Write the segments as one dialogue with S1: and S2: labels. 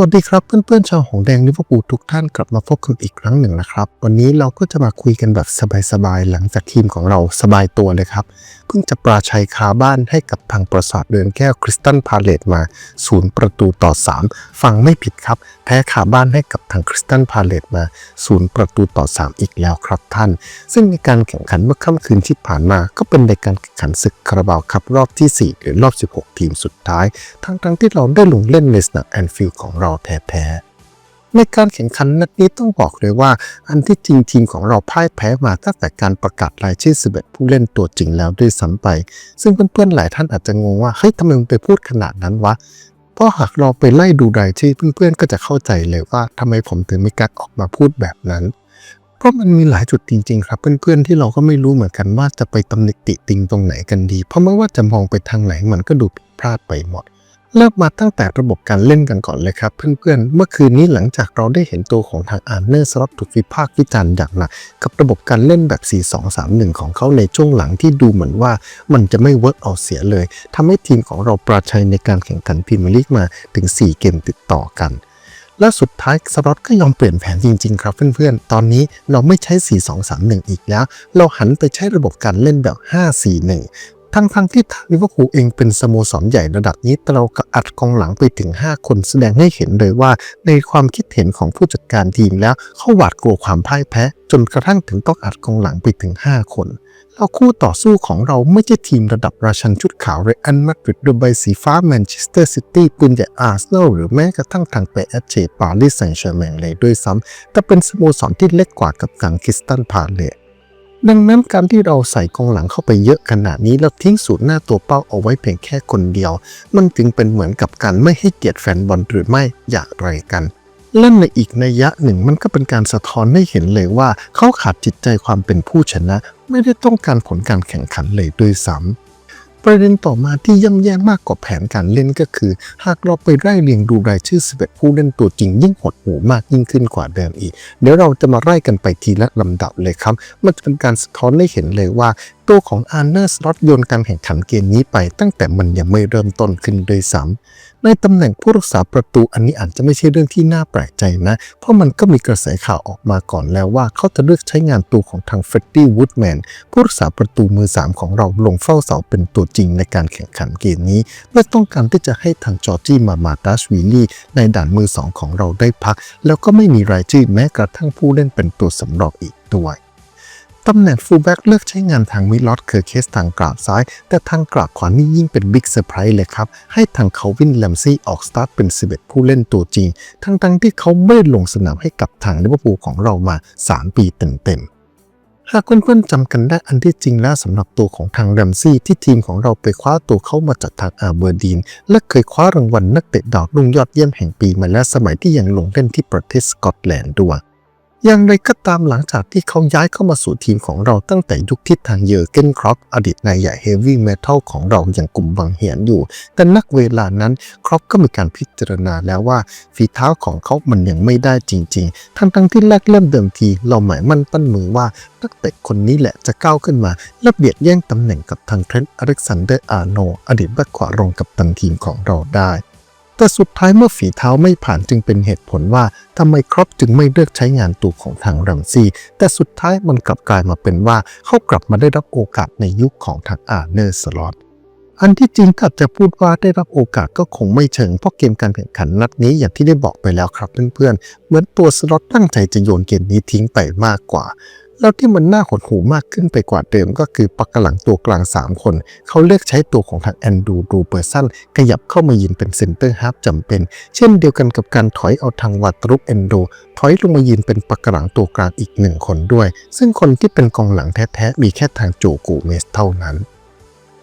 S1: สวัสดีครับเพื่อนๆชาวหงแดงลิเวอร์พูลทุกท่านกลับมาพบกันอีกครั้งหนึ่งนะครับ วันนี้เราก็จะมาคุยกันแบบสบายๆ หลังจากทีมของเราสบายตัวเลยครับ เพิ่งจะปราชัยคาบ้านให้กับทางประสาทเดือนแก้วคริสตันพาเลตมาศูนย์ประตูต่อ 3 ฟังไม่ผิดครับ แพ้คาบ้านให้กับทางคริสตันพาเลตมาศูนย์ประตูต่อ 3 อีกแล้วครับท่าน ซึ่งในการแข่งขันเมื่อค่ำคืนที่ผ่านมา ก็เป็นในการแข่งขันศึกคาราบาวคัพรอบที่4หรือรอบ 16 ทีมสุดท้าย ทั้งๆที่เราได้ลงเล่นในสนามแอนฟิลด์ของเราแท้ๆในการแข่งขันนัดนี้ต้องบอกเลยว่า อันที่จริงทีมของเราพ่ายแพ้มาตั้งแต่การประกาศรายชื่อ 11 ผู้เล่นตัวจริงแล้วด้วยซ้ำไป ซึ่งเพื่อนๆหลายท่านอาจจะงงว่าเฮ้ยทำไมมันไปพูดขนาดนั้นวะเพราะหากเราไปไล่ดูรายชื่อเพื่อนๆก็จะเข้าใจเลยว่าทำไมผมถึงไมีการออกมาพูดแบบนั้น เพราะมันมีหลายจุดจริง ๆ ครับ เพื่อนๆที่เราก็ไม่รู้เหมือนกันว่าจะไปตำหนิติติงตรงไหนกันดี เพราะไม่ว่าจะมองไปทางไหนมันก็ดูผิดพลาดไปหมด เริ่มมาตั้งแต่ระบบการเล่นกันก่อนเลยครับ เพื่อนๆ เมื่อคืนนี้หลังจากเราได้เห็นตัวของทางอาร์เนอร์สล็อตถูกวิพากษ์วิจารณ์อย่างหนักกับระบบการเล่นแบบ 4-2-3-1 ของเขาในช่วงหลังที่ดูเหมือนว่ามันจะไม่เวิร์กเอาเสียเลยทำให้ทีมของเราปราชัยในการแข่งขันพรีเมียร์ลีกมาถึง 4 เกมติดต่อกันและสุดท้ายสล็อตก็ยอมเปลี่ยนแผนจริงๆ ครับเพื่อนๆ ตอนนี้เราไม่ใช้ 4-2-3-1 อีกแล้ว เราหันไปใช้ระบบการเล่นแบบ 5-4-1 ทั้งทั้งที่ทางลิเวอร์พูลเองเป็นสโมสรใหญ่ระดับนี้แต่เราก็อัดกองหลังไปถึง 5 คนแสดงให้เห็นเลยว่า ในความคิดเห็นของผู้จัดการทีมแล้วเขาหวาดกลัวความพ่ายแพ้ จนกระทั่งถึงต้องอัดกองหลังไปถึง 5 คนแล้วคู่ต่อสู้ของเราไม่ใช่ทีมระดับราชันชุดขาวเรอันมาดริดหรือใบสีฟ้าแมนเชสเตอร์ซิตี้ปืนใหญ่อาร์เซนอลหรือแม้กระทั่งทางเปแอชเชปารีสแซงต์แชร์แมงเลยด้วยซ้ำแต่เป็นสโมสรที่เล็กกว่ากับทางคิสตันพาเลต ดังนั้นการที่เราใส่กองหลังเข้าไปเยอะขนาดนี้แล้วทิ้งสูตรหน้าตัวเป้าเอาไว้เพียงแค่คนเดียว มันจึงเป็นเหมือนกับการไม่ให้เกียรติแฟนบอลหรือไม่อย่างไรกันและในอีกนัยยะหนึ่งมันก็เป็นการสะท้อนให้เห็นเลยว่า เขาขาดจิตใจความเป็นผู้ชนะ ไม่ได้ต้องการผลการแข่งขันเลยด้วยซ้ำ ประเด็นต่อมาที่ย่ำแย่มากกว่าแผนการเล่นก็คือ หากเราไปไล่เรียงดูรายชื่อ 11 ผู้เล่นตัวจริงยิ่งหดหูมากยิ่งขึ้นกว่าเดิมอีก เดี๋ยวเราจะมาไล่กันไปทีละลำดับเลยครับ มันจะเป็นการสะท้อนให้เห็นเลยว่า ตัวของอาร์เนอร์สล็อตโยนการแข่งขันเกมนี้ไปตั้งแต่มันยังไม่เริ่มต้นขึ้นด้วยซ้ำในตำแหน่งผู้รักษาประตูอันนี้อาจจะไม่ใช่เรื่องที่น่าแปลกใจนะ เพราะมันก็มีกระแสข่าวออกมาก่อนแล้วว่าเขาจะเลือกใช้งานตัวของทางเฟรดดี้วูดแมนผู้รักษาประตูมือ 3 ของเราลงเฝ้าเสาเป็นตัวจริงในการแข่งขันเกมนี้เพื่ต้องการที่จะให้ทางจอร์จี้มามาดัชวิลลี่ในด่านมือ 2 ของเราได้พัก แล้วก็ไม่มีรายชื่อแม้กระทั่งผู้เล่นเป็นตัวสำรองอีกด้วย ตำแหน่งฟูลแบ็กเลือกใช้งานทางมิลอตเคอร์เคสทางกราบซ้าย แต่ทางกราบขวานี่ยิ่งเป็นบิ๊กเซอร์ไพรส์เลยครับ ให้ทางเขาวินแลมซี่ออกสตาร์ทเป็น 11 ผู้เล่นตัวจริง ทั้งๆที่เขาไม่ลงสนามให้กับทางลิเวอร์พูลของเรามา 3 ปีเต็มๆหากเพื่อนๆจำกันได้อันที่จริงแล้วสำหรับตัวของทางแรมซี่ที่ทีมของเราไปคว้าตัวเข้ามาจากทางอาเบอร์ดีน และเคยคว้ารางวัลนักเตะดาวรุ่งยอดเยี่ยมแห่งปีมาแล้วสมัยที่ยังลงเล่นที่ประเทศสกอตแลนด์ด้วย อย่างไรก็ตามหลังจากที่เขาย้ายเข้ามาสู่ทีมของเราตั้งแต่ยุคที่ทางเยอร์เกนครอปอดีตนายใหญ่เฮฟวี่เมทัลของเราอย่างกลุ่มบังเหียนอยู่ แต่นักเวลานั้นครอปก็มีการพิจารณาแล้วว่าฝีเท้าของเขามันยังไม่ได้จริง ๆ ทั้งๆที่แรกเริ่มเดิมที เราหมายมั่นปั้นมือว่านักเตะคนนี้แหละจะก้าวขึ้นมา และเบียดแย่งตำแหน่งกับทางเทรนต์อเล็กซานเดอร์อาร์โนอดีตแบ็คขวารองกับตันทีมของเราได้ แต่สุดท้ายเมื่อฝีเท้าไม่ผ่านจึงเป็นเหตุผลว่าทำไมครอปจึงไม่เลือกใช้งานตัวของทางรัมซีแต่สุดท้ายมันกลับกลายมาเป็นว่าเขากลับมาได้รับโอกาสในยุคของทางอาร์เนอร์สล็อตอันที่จริงถ้าจะพูดว่าได้รับโอกาสก็คงไม่เชิงเพราะเกมการแข่งขันนัดนี้อย่างที่ได้บอกไปแล้วครับเพื่อนๆ เหมือนตัวสล็อตตั้งใจจะโยนเกมนี้ทิ้งไปมากกว่า แล้วที่มันน่าหดหูมากขึ้นไปกว่าเดิมก็คือปักกหลังตัวกลาง 3 คน เขาเลือกใช้ตัวของทางแอนดูรูเปอร์สันขยับเข้ามายืนเป็นเซนเตอร์ฮาร์ฟจำเป็น เช่นเดียวกันกับการถอยเอาทางวัตรุปเอนโดถอยลงมายืนเป็นปักกหลังตัวกลางอีกหนึ่งคนด้วย ซึ่งคนที่เป็นกองหลังแท้ๆมีแค่ทางโจกูเมสเท่านั้น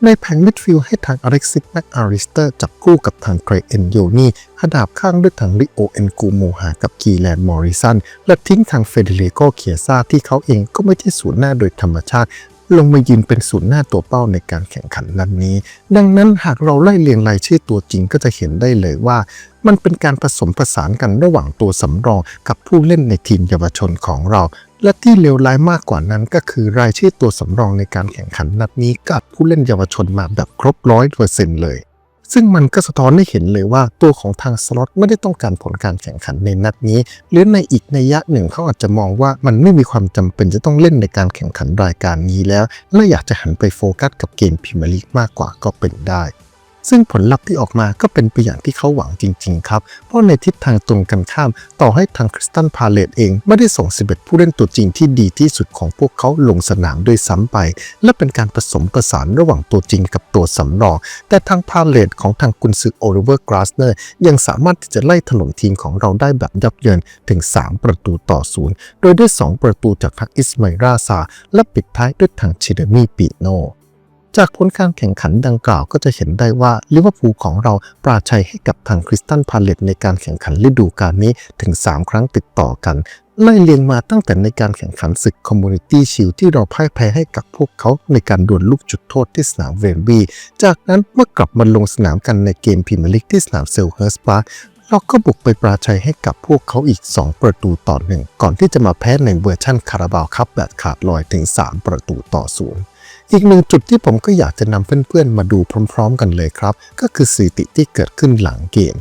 S1: ในแผงมิดฟิลด์ให้ทางอเล็กซิสแมคอาริสเตอร์จับคู่กับทางเกรเอนโยนี่ขดาบข้างด้วยทางริโอเอนกูโมหากับกีแลนมอริสัน และทิ้งทางเฟเดเรโกเคียซาที่เขาเองก็ไม่ใช่ศูนย์หน้าโดยธรรมชาติลงมายืนเป็นศูนย์หน้าตัวเป้าในการแข่งขันนัดนนี้ ดังนั้นหากเราไล่เรียงรายชื่อตัวจริงก็จะเห็นได้เลยว่า มันเป็นการผสมผสานกันระหว่างตัวสำรองกับผู้เล่นในทีมเยาวชนของเรา และที่เลวร้ายมากกว่านั้นก็คือรายชื่อตัวสำรองในการแข่งขันนัดนี้กับผู้เล่นเยาวชนมาแบบครบร้อยเปอร์เซ็นต์เลย ซึ่งมันก็สะท้อนให้เห็นเลยว่าตัวของทางสล็อตไม่ได้ต้องการผลการแข่งขันในนัดนี้ หรือในอีกในยะหนึ่งเขาอาจจะมองว่ามันไม่มีความจำเป็นจะต้องเล่นในการแข่งขันรายการนี้แล้ว และอยากจะหันไปโฟกัสกับเกมพรีเมียร์ลีกมากกว่าก็เป็นได้ ซึ่งผลลัพธ์ที่ออกมาก็เป็นไปอย่างที่เขาหวังจริง ๆ ครับ เพราะในทิศทางตรงกันข้าม ต่อให้ทางคริสตันพาเลตเอง ไม่ได้ส่ง 11 ผู้เล่นตัวจริงที่ดีที่สุดของพวกเขาลงสนามด้วยซ้ำไป และเป็นการผสมประสานระหว่างตัวจริงกับตัวสำรอง แต่ทางพาเลตของทางกุนซือโอลิเวอร์กราสเนอร์ยังสามารถที่จะไล่ถล่มทีมของเราได้แบบยับเยินถึง 3 ประตูต่อศูนย์โดยได้ 2 ประตูจากทางอิสมาอิราซาและปิดท้ายด้วยทางเชเดมีปีโน จากผลการแข่งขันดังกล่าวก็จะเห็นได้ว่าลิเวอร์พูลของเราปราชัยให้กับทางคริสตันพาเลตในการแข่งขันฤดูกาลนี้ถึง 3 ครั้งติดต่อกันไล่เลียงมาตั้งแต่ในการแข่งขันศึกคอมมูนิตี้ชิลที่เราพ่ายแพ้ให้กับพวกเขาในการดวลลูกจุดโทษที่สนามเวนบี จากนั้นเมื่อกลับมาลงสนามกันในเกมพรีเมียร์ลีกที่สนามเซลเฮิร์สปาร์คเราก็บุกไปปราชัยให้กับพวกเขาอีก 2 ประตูต่อหนึ่งก่อนที่จะมาแพ้ในเวอร์ชั่นคาราบาวคัพแบบขาดลอยถึง 3 ประตูต่อศูนย์ อีกหนึ่งจุดที่ผมก็อยากจะนำเพื่อนๆ มาดูพร้อม ๆ กันเลยครับ ก็คือสถิติที่เกิดขึ้นหลังเกม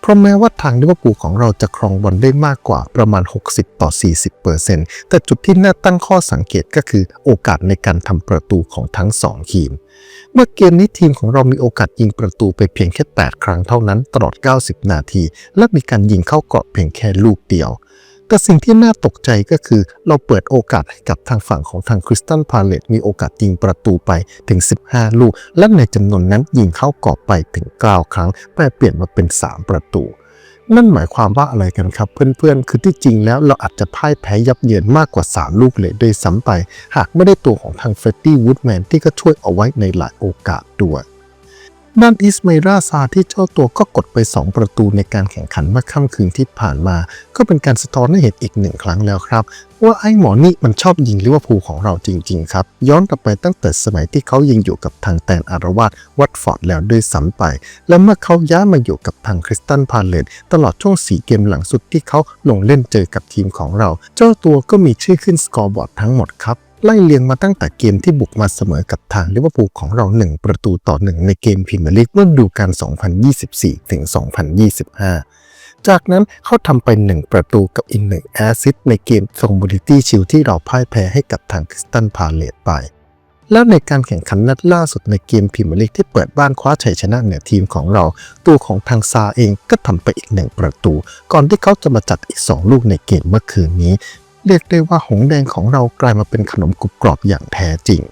S1: เพราะแม้ว่าทางลิเวอร์พูลของเราจะครองบอลได้มากกว่าประมาณ 60 ต่อ 40%แต่จุดที่น่าตั้งข้อสังเกตก็คือโอกาสในการทำประตูของทั้ง 2 ทีม เมื่อเกมนี้ทีมของเรามีโอกาสยิงประตูไปเพียงแค่ 8 ครั้งเท่านั้นตลอด 90 นาที และมีการยิงเข้ากรอบเพียงแค่ลูกเดียว แต่สิ่งที่น่าตกใจก็คือเราเปิดโอกาสให้กับทางฝั่งของทางคริสตันพาเลตมีโอกาสยิงประตูไปถึง 15 ลูก และในจำนวนนั้นยิงเข้ากรอบไปถึง 9 ครั้ง แปลเปลี่ยนมาเป็น 3 ประตู นั่นหมายความว่าอะไรกันครับ เพื่อนๆ คือที่จริงแล้วเราอาจจะพ่ายแพ้ยับเยินมากกว่า 3 ลูกเลยด้วยซ้ำไป หากไม่ได้ตัวของทางเฟรดดี้วูดแมนที่ก็ช่วยเอาไว้ในหลายโอกาสด้วย ด้านอิสเมราซาที่เจ้าตัวก็กดไป 2 ประตูในการแข่งขันเมื่อค่ำคืนที่ผ่านมา ก็เป็นการสะท้อนให้เห็นอีกหนึ่งครั้งแล้วครับ ว่าไอ้หมอนี่มันชอบยิงลิเวอร์พูลของเราจริง ๆ ครับ ย้อนกลับไปตั้งแต่สมัยที่เขายังอยู่กับทางแตนอารวาสวัตฟอร์ดแล้วด้วยซ้ำไป และเมื่อเขาย้ายมาอยู่กับทางคริสตันพาเลตตลอดช่วง4เกมหลังสุดที่เขาลงเล่นเจอกับทีมของเรา เจ้าตัวก็มีชื่อขึ้นสกอร์บอร์ดทั้งหมดครับ ไล่เลียงมาตั้งแต่เกมที่บุกมาเสมอกับทางลิเวอร์พูลของเรา 1 ประตูต่อ 1 ในเกมพรีเมียร์ลีกเมื่อดูกาล2024 ถึง 2025 จากนั้นเขาทำไป 1 ประตูกับอีกหนึ่งแอสซิสในเกมคอมมูนิตี้ชิลที่เราพ่ายแพ้ให้กับทางคริสตันพาเลตไป แล้วในการแข่งขันนัดล่าสุดในเกมพรีเมียร์ลีกที่เปิดบ้านคว้าชัยชนะเหนือทีมของเรา ตัวของทางซาเองก็ทำไปอีกหนึ่งประตู ก่อนที่เขาจะมาจัดอีก 2 ลูกในเกมเมื่อคืนนี้ เรียกได้ว่าหงแดงของเรากลายมาเป็นขนมกรุบกรอบอย่างแท้จริง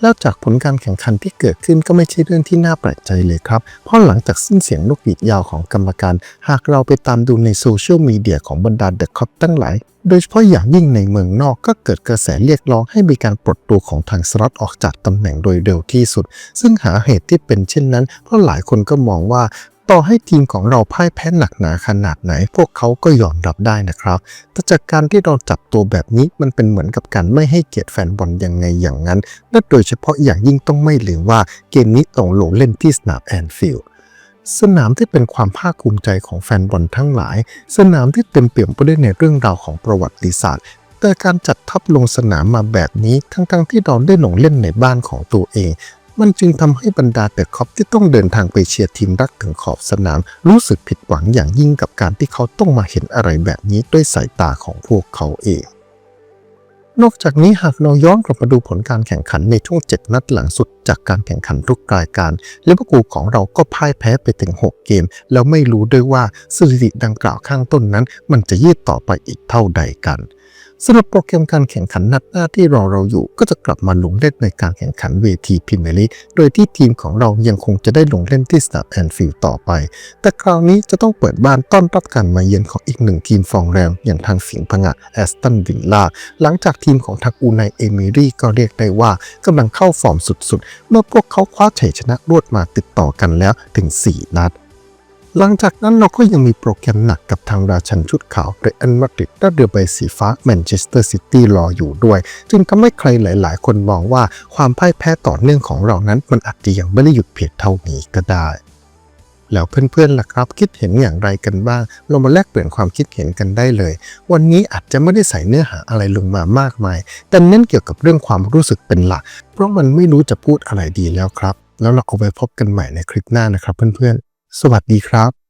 S1: แล้วจากผลการแข่งขันที่เกิดขึ้นก็ไม่ใช่เรื่องที่น่าแปลกใจเลยครับ เพราะหลังจากสิ้นเสียงลูกหวีดยาวของกรรมการ หากเราไปตามดูในโซเชียลมีเดียของบรรดาเดอะคอปตั้งหลาย โดยเฉพาะอย่างยิ่งในเมืองนอกก็เกิดกระแสเรียกร้องให้มีการปลดตัวของทางสล็อตออกจากตำแหน่งโดยเร็วที่สุด ซึ่งหาเหตุที่เป็นเช่นนั้น เพราะหลายคนก็มองว่า ต่อให้ทีมของเราพ่ายแพ้หนักหนาขนาดไหน พวกเขาก็ยอมรับได้นะครับ แต่จากการที่เราจับตัวแบบนี้มันเป็นเหมือนกับการไม่ให้เกียรติแฟนบอลยังไงอย่างนั้น และโดยเฉพาะอย่างยิ่งต้องไม่ลืมว่าเกมนี้ต้องลงเล่นที่สนามแอนฟิลด์สนามที่เป็นความภาคภูมิใจของแฟนบอลทั้งหลาย สนามที่เต็มเปี่ยมไปด้วยในเรื่องราวของประวัติศาสตร์ แต่การจัดทัพลงสนามมาแบบนี้ทั้งๆที่เราได้ลงเล่นในบ้านของตัวเอง มันจึงทำให้บรรดาเดอะคอปที่ต้องเดินทางไปเชียร์ทีมรักถึงขอบสนาม รู้สึกผิดหวังอย่างยิ่งกับการที่เขาต้องมาเห็นอะไรแบบนี้ด้วยสายตาของพวกเขาเอง นอกจากนี้หากเราย้อนกลับมาดูผลการแข่งขันในช่วง 7 นัดหลังสุดจากการแข่งขันทุกรายการลิเวอร์พูลของเราก็พ่ายแพ้ไปถึง 6 เกม แล้วไม่รู้ด้วยว่าสถิติดังกล่าวข้างต้นนั้น มันจะยืดต่อไปอีกเท่าใดกัน สำหรับโปรแกรมการแข่งขันนัดหน้าที่รอเราอยู่ ก็จะกลับมาลงเล่นในการแข่งขันเวทีพรีเมียร์ลีกโดยที่ทีมของเรายังคงจะได้ลงเล่นที่สนามแอนฟิลด์ต่อไป แต่คราวนี้จะต้องเปิดบ้านต้อนรับการมาเยือนของอีกหนึ่งทีมฟองแรงอย่างทางสิงห์พงะแอสตันวิลล่าหลังจากทีมของทางอูไนเอมิรี่ก็เรียกได้ว่ากำลังเข้าฟอร์มสุดๆ เมื่อพวกเขาคว้าชัยชนะรวดมาติดต่อกันแล้วถึง 4 นัด หลังจากนั้นเราก็ยังมีโปรแกรมหนักกับทางราชันชุดขาวเรอัลมาดริดและเรือใบสีฟ้าแมนเชสเตอร์ซิตี้รออยู่ด้วย จึงทำให้ใครหลาย ๆ คนมองว่าความพ่ายแพ้ต่อเนื่องของเรานั้น มันอาจจะยังไม่ได้หยุดเพียงเท่านี้ก็ได้แล้วเพื่อนๆล่ะครับคิดเห็นอย่างไรกันบ้าง เรามาแลกเปลี่ยนความคิดเห็นกันได้เลย วันนี้อาจจะไม่ได้ใส่เนื้อหาอะไรลงมามากมาย แต่เน้นเกี่ยวกับเรื่องความรู้สึกเป็นหลัก เพราะมันไม่รู้จะพูดอะไรดีแล้วครับ แล้วเราเอาไว้พบกันใหม่ในคลิปหน้านะครับเพื่อนๆ สวัสดีครับ